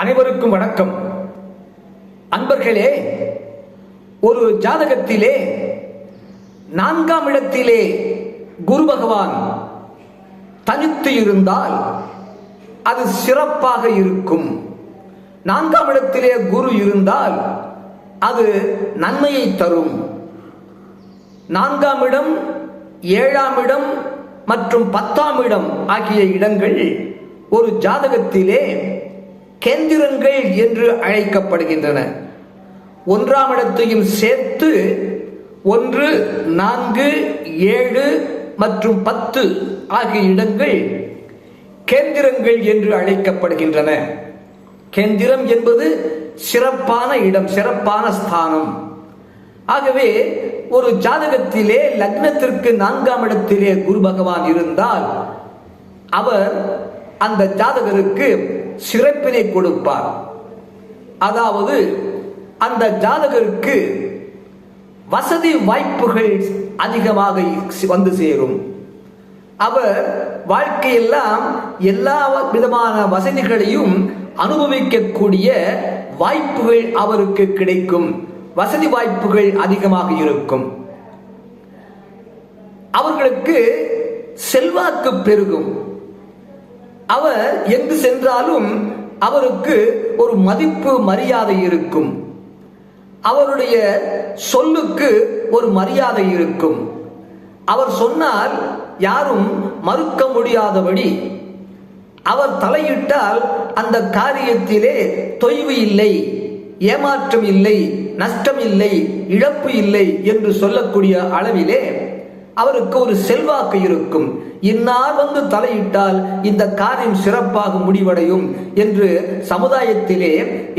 அனைவருக்கும் வணக்கம். அன்பர்களே ஒரு ஜாதகத்திலே நான்காம் இடத்திலே குரு பகவான் தனித்து இருந்தால் அது சிறப்பாக இருக்கும். நான்காம் இடத்திலே குரு இருந்தால் அது நன்மையை தரும். நான்காம் இடம் ஏழாம் இடம் மற்றும் பத்தாம் இடம் ஆகிய இடங்கள் ஒரு ஜாதகத்திலே கேந்திரங்கள் என்று அழைக்கப்படுகின்றன. ஒன்றாம் இடத்தையும் சேர்த்து ஒன்று நான்கு ஏழு மற்றும் பத்து ஆகிய இடங்கள் கேந்திரங்கள் என்று அழைக்கப்படுகின்றன. கேந்திரம் என்பது சிறப்பான இடம் சிறப்பான ஸ்தானம். ஆகவே ஒரு ஜாதகத்திலே லக்னத்திற்கு நான்காம் இடத்திலே குரு பகவான் இருந்தால் அவர் அந்த ஜாதகருக்கு சிறப்பினை கொடுப்பார். அதாவது அந்த ஜாதகருக்கு வசதி வாய்ப்புகள் அதிகமாக வந்து சேரும். அவர் வாழ்க்கையெல்லாம் எல்லா விதமான வசதிகளையும் அனுபவிக்கக்கூடிய வாய்ப்புகள் அவருக்கு கிடைக்கும். வசதி வாய்ப்புகள் அதிகமாக இருக்கும். அவர்களுக்கு செல்வாக்கு பெருகும். அவர் எங்கு சென்றாலும் அவருக்கு ஒரு மதிப்பு மரியாதை இருக்கும். அவருடைய சொல்லுக்கு ஒரு மரியாதை இருக்கும். அவர் சொன்னால் யாரும் மறுக்க முடியாதபடி. அவர் தலையிட்டால் அந்த காரியத்திலே தொய்வு இல்லை ஏமாற்றம் இல்லை நஷ்டம் இல்லை இழப்பு இல்லை என்று சொல்லக்கூடிய அளவிலே அவருக்கு ஒரு செல்வாக்கு இருக்கும். இன்னார் வந்து தலையிட்டால் இந்த காரியம் சிறப்பாக முடிவடையும் என்று சமுதாயத்திலே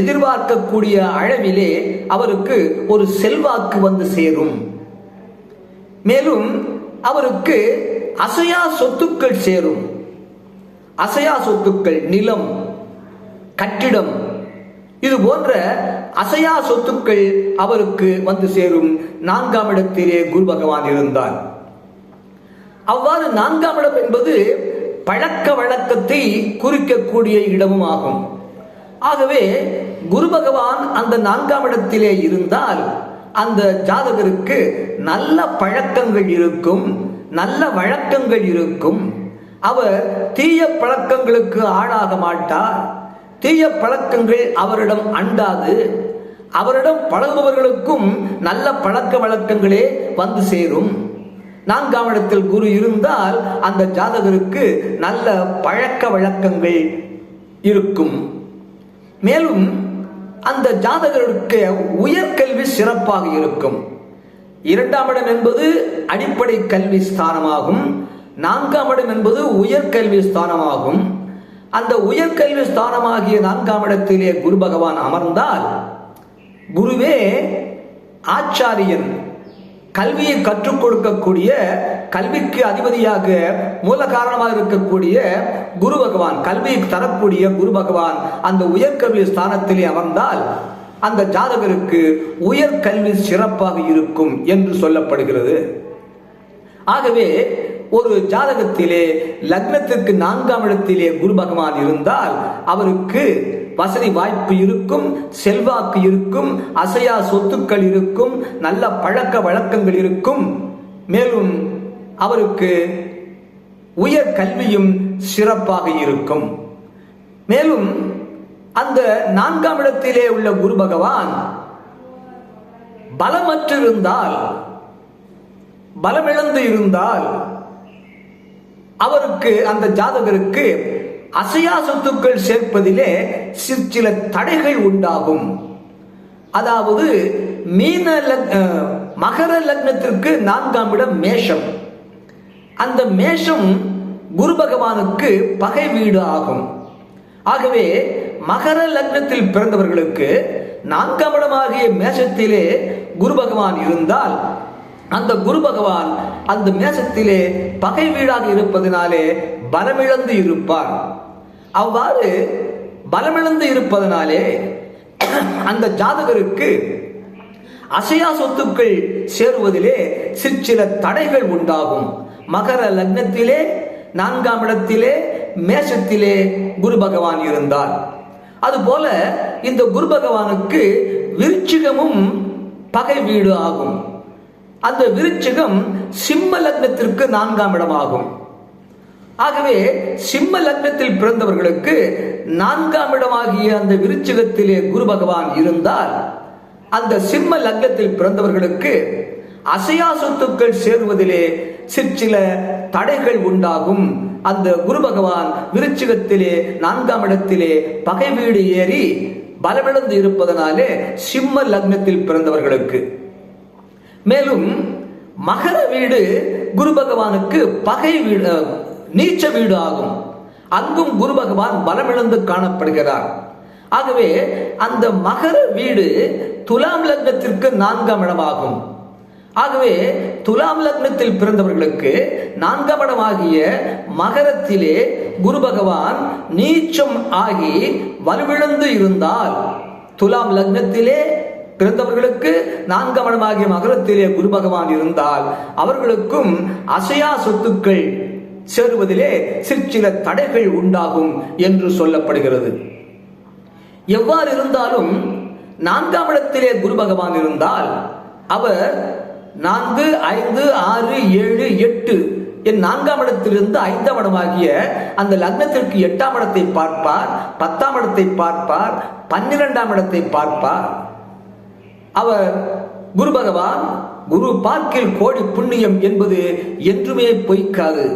எதிர்பார்க்கக்கூடிய அளவிலே அவருக்கு ஒரு செல்வாக்கு வந்து சேரும். மேலும் அவருக்கு அசையா சொத்துக்கள் சேரும். அசையா சொத்துக்கள் நிலம் கட்டிடம் இது போன்ற அசையா சொத்துக்கள் அவருக்கு வந்து சேரும். நான்காம் இடத்திலே குரு பகவான் இருந்தார். அவ்வாறு நான்காம் இடம் என்பது பழக்க வழக்கத்தை குறிக்கக்கூடிய இடமும் ஆகும். ஆகவே குரு பகவான் அந்த நான்காம் இடத்திலே இருந்தால் அந்த ஜாதகருக்கு நல்ல பழக்கங்கள் இருக்கும் நல்ல வழக்கங்கள் இருக்கும். அவர் தீய பழக்கங்களுக்கு ஆளாக மாட்டார். தீய பழக்கங்கள் அவரிடம் அண்டாது. அவரிடம் பழகுபவர்களுக்கும் நல்ல பழக்க வழக்கங்களே வந்து சேரும். நான்காம் இடத்தில் குரு இருந்தால் அந்த ஜாதகருக்கு நல்ல பழக்க வழக்கங்கள் இருக்கும். மேலும் அந்த ஜாதகருக்கு உயர்கல்வி சிறப்பாக இருக்கும். இரண்டாம் இடம் என்பது அடிப்படை கல்வி ஸ்தானமாகும். நான்காம் இடம் என்பது உயர்கல்வி ஸ்தானமாகும். அந்த உயர்கல்வி ஸ்தானமாகிய நான்காம் இடத்திலே குரு பகவான் அமர்ந்தால் குருவே ஆச்சாரியன் கல்வியை கற்றுக் கொடுக்கக்கூடிய கல்விக்கு அதிபதியாக மூல காரணமாக இருக்கக்கூடிய குரு பகவான் கல்வியை தரக்கூடிய குரு பகவான் அந்த உயர்கல்வி ஸ்தானத்திலே அமர்ந்தால் அந்த ஜாதகருக்கு உயர்கல்வி சிறப்பாக இருக்கும் என்று சொல்லப்படுகிறது. ஆகவே ஒரு ஜாதகத்திலே லக்னத்திற்கு நான்காம் இடத்திலே குரு பகவான் இருந்தால் அவருக்கு வசதி வாய்ப்பு இருக்கும் செல்வாக்கு இருக்கும் அசையா சொத்துக்கள் இருக்கும் நல்ல பழக்க வழக்கங்கள் இருக்கும். மேலும் அவருக்கு உயர் கல்வியும் சிறப்பாக இருக்கும். மேலும் அந்த நான்காம் இடத்திலே உள்ள குரு பகவான் பலமற்றிருந்தால் பலமிழந்து இருந்தால் அவருக்கு அந்த ஜாதகருக்கு அசையா சொத்துக்கள் சேர்ப்பதிலே சில தடைகள் உண்டாகும். அதாவது மீன மகர லக்னத்திற்கு நான்காம் இடம் மேஷம். அந்த மேஷம் குரு பகவானுக்கு பகை வீடு ஆகும். ஆகவே மகர லக்னத்தில் பிறந்தவர்களுக்கு நான்காம் இடமாகிய மேஷத்திலே குரு பகவான் இருந்தால் அந்த குரு பகவான் அந்த மேசத்திலே பகை வீடாக இருப்பதனாலே பலமிழந்து இருப்பார். அவ்வாறு பலமிழந்து இருப்பதனாலே அந்த ஜாதகருக்கு அசையா சொத்துக்கள் சேருவதிலே சிற்சில தடைகள் உண்டாகும். மகர லக்னத்திலே நான்காம் இடத்திலே மேஷத்திலே குரு பகவான் இருந்தார். அதுபோல இந்த குரு பகவானுக்கு விருச்சிகமும் பகை வீடு ஆகும். அந்த விருச்சிகம் சிம்ம லக்னத்திற்கு நான்காம் இடமாகும். ஆகவே சிம்ம லக்னத்தில் பிறந்தவர்களுக்கு நான்காம் இடமாகிய அந்த விருச்சிகத்திலே குரு பகவான் இருந்தால் அந்த சிம்ம லக்னத்தில் பிறந்தவர்களுக்கு அசையா சொத்துக்கள் சேருவதிலே சிற்சில தடைகள் உண்டாகும். அந்த குரு பகவான் விருச்சிகத்திலே நான்காம் இடத்திலே பகை வீடு ஏறி பலமிழந்து இருப்பதனாலே சிம்ம லக்னத்தில் பிறந்தவர்களுக்கு. மேலும் மகர வீடு குரு பகவானுக்கு பகை வீடு நீச்ச வீடு ஆகும் அங்கும் குரு பகவான் பலமிழந்து காணப்படுகிறார். ஆகவே அந்த மகர வீடு துலாம் லக்னத்திற்கு நான்காம் இடமாகும். ஆகவே துலாம் லக்னத்தில் பிறந்தவர்களுக்கு நான்காம் இடமாகிய மகரத்திலே குரு பகவான் நீச்சம் ஆகி வலுவிழந்து இருந்தால் துலாம் லக்னத்திலே பிறந்தவர்களுக்கு நான்காம் இடமாகிய மகரத்திலே குரு பகவான் இருந்தால் அவர்களுக்கும் அசையா சொத்துக்கள் சேருவதிலே சிற்சில தடைகள் உண்டாகும் என்று சொல்லப்படுகிறது. எவ்வாறு இருந்தாலும் நான்காம் இடத்திலே குரு பகவான் இருந்தால் அவர் நான்கு ஐந்து ஆறு ஏழு எட்டு என் நான்காம் இடத்திலிருந்து ஐந்தாம் இடமாகிய அந்த லக்னத்திற்கு எட்டாம் இடத்தை பார்ப்பார் பத்தாம் இடத்தை பார்ப்பார் பன்னிரெண்டாம் இடத்தை பார்ப்பார். அவர் குரு பகவான் குரு பார்க்கில் கோடி புண்ணியம் என்பது என்றுமே பொய்க்காது.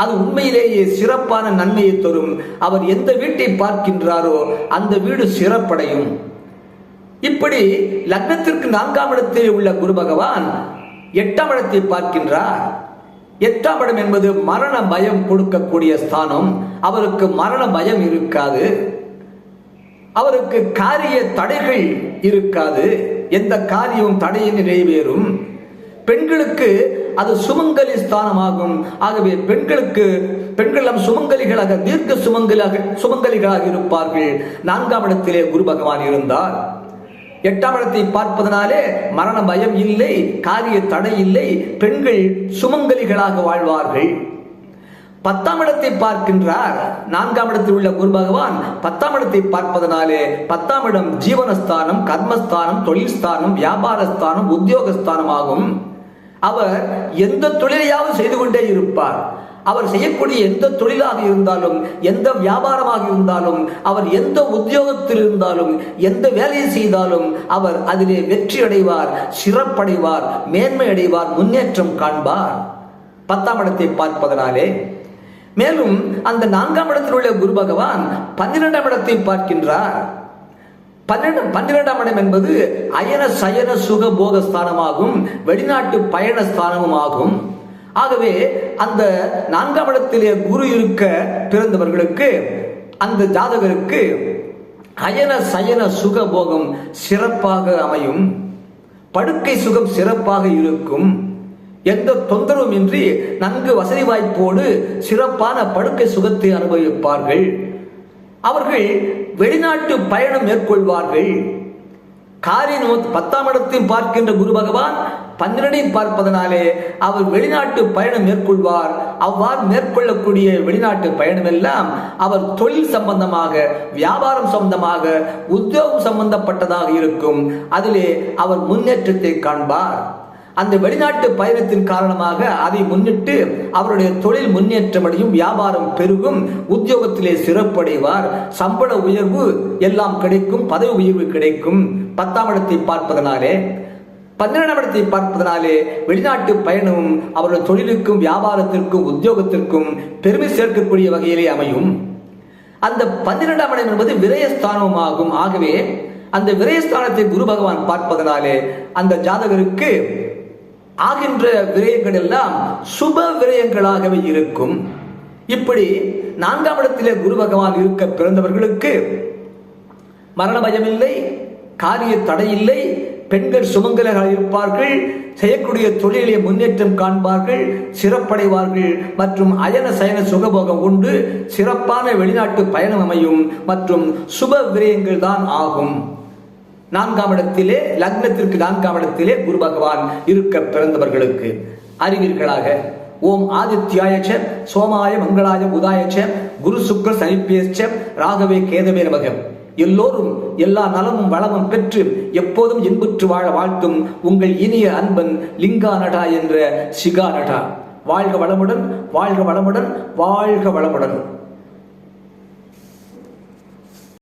அது உண்மையிலேயே சிறப்பான நன்மையை தரும். அவர் எந்த வீட்டை பார்க்கின்றாரோ அந்த வீடு சிறப்படையும். இப்படி லக்னத்திற்கு நான்காம் இடத்தில் உள்ள குரு பகவான் எட்டாம் இடத்தை பார்க்கின்றார். எட்டாம் இடம் என்பது மரண பயம் கொடுக்கக்கூடிய ஸ்தானம். அவருக்கு மரண பயம் இருக்காது. அவருக்கு காரிய தடைகள் இருக்காது. எந்த காரியமும் தடையை நிறைவேறும். பெண்களுக்கு அது சுமங்கலி ஸ்தானமாகும். ஆகவே பெண்களுக்கு பெண்களிடம் சுமங்கலிகளாக தீர்க்க சுமங்கலாக சுமங்கலிகளாக இருப்பார்கள். நான்காம் இடத்திலே குரு பகவான் இருந்தார். எட்டாம் இடத்தை பார்ப்பதனாலே மரண பயம் இல்லை காரிய தடை இல்லை பெண்கள் சுமங்கலிகளாக வாழ்வார்கள். பத்தாம் இடத்தை பார்க்கின்றார். நான்காம் இடத்தில் உள்ள குரு பகவான் பத்தாம் இடத்தை பார்ப்பதனாலே பத்தாம் இடம் ஜீவனஸ்தானம் கர்மஸ்தானம் தொழில் ஸ்தானம் வியாபாரஸ்தானம் உத்தியோகஸ்தானம் ஆகும் அவர் எந்த தொழிலையாவது செய்து கொண்டே இருப்பார். அவர் செய்யக்கூடிய எந்த தொழிலாக இருந்தாலும் எந்த வியாபாரமாக இருந்தாலும் அவர் எந்த உத்தியோகத்தில் இருந்தாலும் எந்த வேலையை செய்தாலும் அவர் அதிலே வெற்றி அடைவார் சிறப்படைவார் மேன்மை அடைவார் முன்னேற்றம் காண்பார். பத்தாம் இடத்தை பார்ப்பதனாலே. மேலும் அந்த நான்காம் இடத்தில் உள்ள குரு பகவான் பன்னிரெண்டாம் இடத்தை பார்க்கின்றார். பன்னிரெண்டு பன்னிரெண்டாம் இடம் என்பது அயன சயன சுக போக ஸ்தானமாகும். வெளிநாட்டு பயண ஸ்தானமும் ஆகும் ஆகவே அந்த நான்காம் இடத்திலே குரு இருக்க பிறந்தவர்களுக்கு அந்த ஜாதகருக்கு அயன சயன சுக போகம் சிறப்பாக அமையும். படுக்கை சுகம் சிறப்பாக இருக்கும். எந்த தொந்தரவும் இன்றி நன்கு வசதி வாய்ப்போடு சிறப்பான படுக்கை சுகத்தை அனுபவிப்பார்கள். அவர்கள் வெளிநாட்டு பயணம் மேற்கொள்வார்கள். காரியம் பத்தாம் இடத்தையும் பார்க்கின்ற குரு பகவான் பன்னிரண்டையும் பார்ப்பதனாலே அவர் வெளிநாட்டு பயணம் மேற்கொள்வார். அவ்வாறு மேற்கொள்ளக்கூடிய வெளிநாட்டு பயணம் எல்லாம் அவர் தொழில் சம்பந்தமாக வியாபாரம் சம்பந்தமாக உத்தியோகம் சம்பந்தப்பட்டதாக இருக்கும். அதிலே அவர் முன்னேற்றத்தை காண்பார். அந்த வெளிநாட்டு பயணத்தின் காரணமாக அதை முன்னிட்டு அவருடைய தொழில் முன்னேற்றமடையும் வியாபாரம் பெருகும் உத்தியோகத்திலே சிறப்படைவார். சம்பள உயர்வு எல்லாம் கிடைக்கும் பதவி உயர்வு கிடைக்கும். பத்தாம் இடத்தை பார்ப்பதனாலே பன்னிரெண்டாம் இடத்தை பார்ப்பதனாலே வெளிநாட்டு பயணமும் அவருடைய தொழிலுக்கும் வியாபாரத்திற்கும் உத்தியோகத்திற்கும் பெருமை சேர்க்கக்கூடிய வகையிலே அமையும். அந்த பன்னிரெண்டாம் இடம் என்பது விரயஸ்தானமும் ஆகும் ஆகவே அந்த விரயஸ்தானத்தை குரு பகவான் பார்ப்பதனாலே அந்த ஜாதகருக்கு ஆகின்ற விரயங்கள் எல்லாம் சுப விரயங்களாகவே இருக்கும். இப்படி நான்காம் இடத்திலே குரு பகவான் இருக்க பிறந்தவர்களுக்கு மரண பயமில்லை காரிய தடையில்லை பெண்கள் சுமங்கலர்கள் இருப்பார்கள் செய்யக்கூடிய தொழிலே முன்னேற்றம் காண்பார்கள் சிறப்படைவார்கள் மற்றும் அயன சயன சுகபோகம் உண்டு சிறப்பான வெளிநாட்டு பயணம் அமையும் மற்றும் சுப விரயங்கள் தான் ஆகும். நான்காம் இடத்திலே லக்னத்திற்கு நான்காம் இடத்திலே குரு பகவான் இருக்க பிறந்தவர்களுக்கு. அறிவீர்களாக? ஓம் ஆதித்யாயச்ச சோமாய மங்களாய உதாயச்ச குரு சுக்ர சனிப்பேச்ச ராகவே கேதவே நமகம் எல்லோரும் எல்லா நலமும் வளமும் பெற்று எப்போதும் இன்புற்று வாழ வாழ்த்தும் உங்கள் இனிய அன்பன் லிங்கா நடா என்ற சிகா நடா வாழ்க வளமுடன் வாழ்க வளமுடன் வாழ்க வளமுடன்.